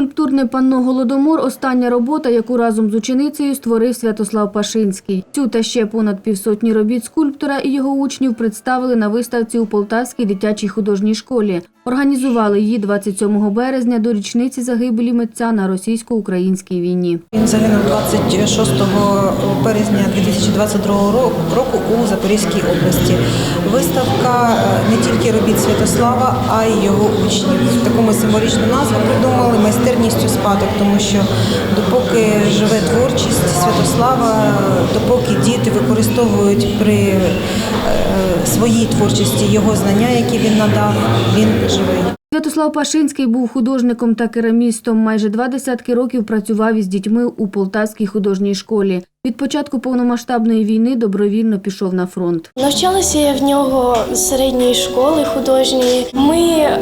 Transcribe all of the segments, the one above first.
Скульптурне панно Голодомор остання робота, яку разом з ученицею створив Святослав Пашинський. Цю та ще понад півсотні робіт скульптора і його учнів представили на виставці у Полтавській дитячій художній школі. Організували її 27 березня до річниці загибелі митця на російсько-українській війні. Він загинув 26 березня 2022 ро- року у Запорізькій області. Виставка е, не тільки робіт Святослава, а й його учнів. Символічну назву придумали майстерністю спадок, тому що допоки живе творчість Святослава, допоки діти використовують при е, своїй творчості його знання, які він надав, він живий. Святослав Пашинський був художником та керамістом. Майже два десятки років працював із дітьми у Полтавській художній школі. Від початку повномасштабної війни добровільно пішов на фронт. Навчалася я в нього з середньої школи художньої. Ми е,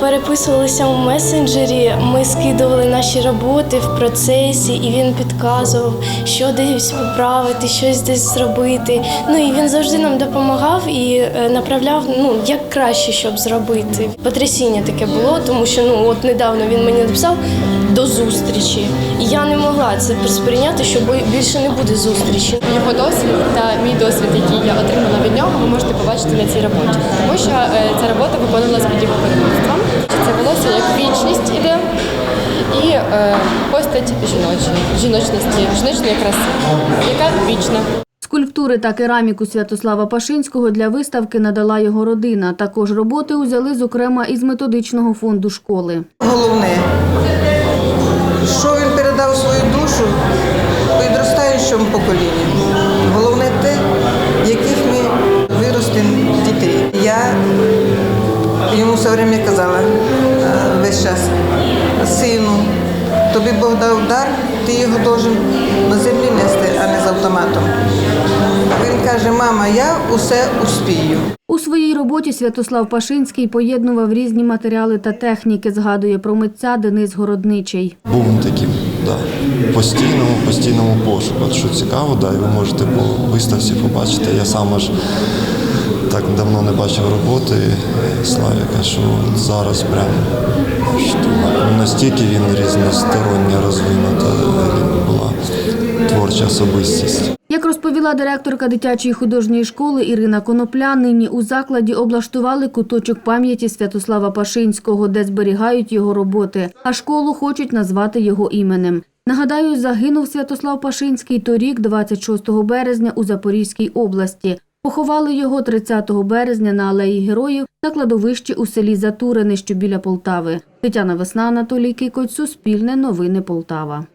переписувалися у месенджері, ми скидували наші роботи в процесі, і він підказував, що десь поправити, щось десь зробити. Ну і він завжди нам допомагав і е, направляв, ну як краще, щоб зробити. Потрясіння таке було, тому що ну от недавно він мені написав до зустрічі. І я не могла це сприйняти, що більше не буде зустрічі. Його досвід та мій досвід, який я отримала від нього, ви можете побачити на цій роботі. Тому що е, ця робота виконувалась під його керівництвом. Це волосся як вічність іде і е, постать жіночої, жіночності, жіночної краси, яка вічна. Скульптури та кераміку Святослава Пашинського для виставки надала його родина. Також роботи узяли зокрема із методичного фонду школи. Головне, що він передав свою душу підростаючому. Головне те, яких ми виростимо дітей. Я йому все время казала е, весь час, сину, тобі Бог дав дар, ти його должен на землі нести, а не з автоматом. Він каже, мама, я усе успію. У своїй роботі Святослав Пашинський поєднував різні матеріали та техніки, згадує про митця Денис Городничий. Був таким, да, постійному, постійному пошуку. От що цікаво, да, і ви можете по виставці побачити. Я сам аж так давно не бачив роботи Славіка, що зараз прям що, ну, настільки він різносторонньо розвинута була творча особистість. Як розповіла директорка дитячої художньої школи Ірина Конопля, нині у закладі облаштували куточок пам'яті Святослава Пашинського, де зберігають його роботи, а школу хочуть назвати його іменем. Нагадаю, загинув Святослав Пашинський торік, 26 березня, у Запорізькій області. Поховали його 30 березня на алеї Героїв на кладовищі у селі Затурине, що біля Полтави. Тетяна Весна, Анатолій Кикоць, Суспільне, Новини Полтава.